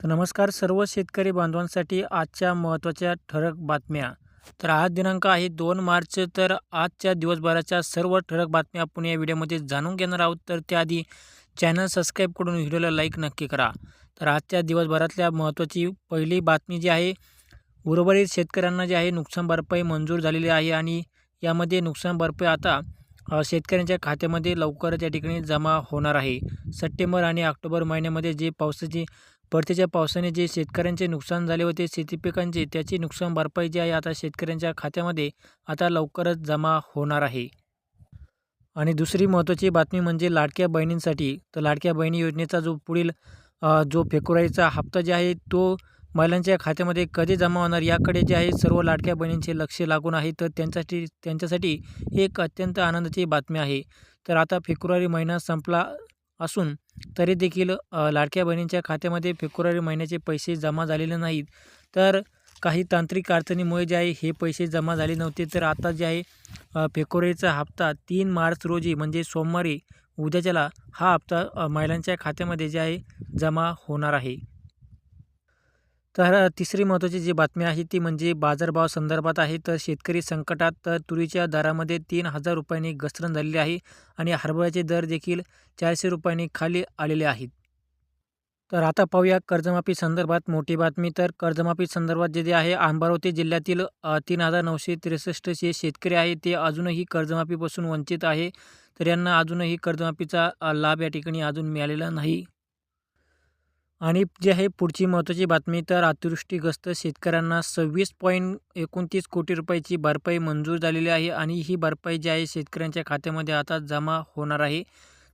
तर नमस्कार सर्व शेतकरी बांधवांसाठी आजच्या महत्त्वाच्या ठळक बातम्या. तर आज दिनांक आहे दोन मार्च तर आजच्या दिवसभराच्या सर्व ठळक बातम्या आपण या व्हिडिओमध्ये जाणून घेणार आहोत. तर त्याआधी चॅनल सबस्क्राईब करून व्हिडिओला लाईक नक्की करा. तर आजच्या दिवसभरातल्या महत्त्वाची पहिली बातमी जी आहे उर्वरित शेतकऱ्यांना जे आहे नुकसान भरपाई मंजूर झालेली आहे आणि यामध्ये नुकसान भरपाई आता शेतकऱ्यांच्या खात्यामध्ये लवकरच या ठिकाणी जमा होणार आहे. सप्टेंबर आणि ऑक्टोबर महिन्यामध्ये जे पावसाची परतीच्या पावसाने जे शेतकऱ्यांचे नुकसान झाले होते शेती पिकांचे त्याची नुकसान भरपाई जी आहे आता शेतकऱ्यांच्या खात्यामध्ये आता लवकरच जमा होणार आहे. आणि दुसरी महत्त्वाची बातमी म्हणजे लाडक्या बहिणींसाठी. तर लाडक्या बहिणी योजनेचा जो पुढील जो फेब्रुवारीचा हप्ता जे आहे तो महिलांच्या खात्यामध्ये कधी जमा होणार याकडे जे आहे सर्व लाडक्या बहिणींचे लक्ष लागून आहे. तर त्यांच्यासाठी त्यांच्यासाठी एक अत्यंत आनंदाची बातमी आहे. तर आता फेब्रुवारी महिना संपला असून तरी देखील लाडक्या बहिणींच्या खात्यामध्ये फेब्रुवारी महिन्याचे पैसे जमा झालेले नाहीत. तर काही तांत्रिक अडचणीमुळे जे आहे हे पैसे जमा झाले नव्हते. तर आता जे आहे फेब्रुवारीचा हप्ता तीन मार्च रोजी म्हणजे सोमवारी उद्याच्याला हा हप्ता महिलांच्या खात्यामध्ये जे आहे जमा होणार आहे. तर तिसरी महत्त्वाची जी बातमी आहे ती म्हणजे बाजारभाव संदर्भात आहे. तर शेतकरी संकटात तर तुरीच्या दरामध्ये तीन हजार रुपयांनी घसरण झालेली आहे आणि हरभऱ्याचे दर देखील चारशे रुपयांनी खाली आलेले आहेत. तर आता पाहूया कर्जमाफी संदर्भात मोठी बातमी. तर कर्जमाफी संदर्भात जे जे आहे अमरावती जिल्ह्यातील तीन हजार नऊशे त्रेसष्ट जे शेतकरी आहे ते अजूनही कर्जमाफीपासून वंचित आहे. तर यांना अजूनही कर्जमाफीचा लाभ या ठिकाणी अजून मिळालेला नाही. आणि जी आहे पुढची महत्त्वाची बातमी तर अतिवृष्टीग्रस्त शेतकऱ्यांना सव्वीस पॉईंट एकोणतीस कोटी रुपयाची भरपाई मंजूर झालेली आहे आणि ही भरपाई जी आहे शेतकऱ्यांच्या खात्यामध्ये आता जमा होणार आहे.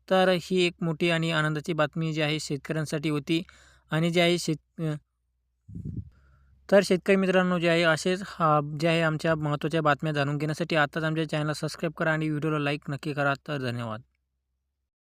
तर ही एक मोठी आणि आनंदाची बातमी जी आहे शेतकऱ्यांसाठी होती. आणि जी आहे शेत तर शेतकरी मित्रांनो जे आहे असेच हा जे आहे आमच्या महत्त्वाच्या बातम्या जाणून घेण्यासाठी आताच आमच्या चॅनलला सबस्क्राईब करा आणि व्हिडिओला लाईक नक्की करा. तर धन्यवाद.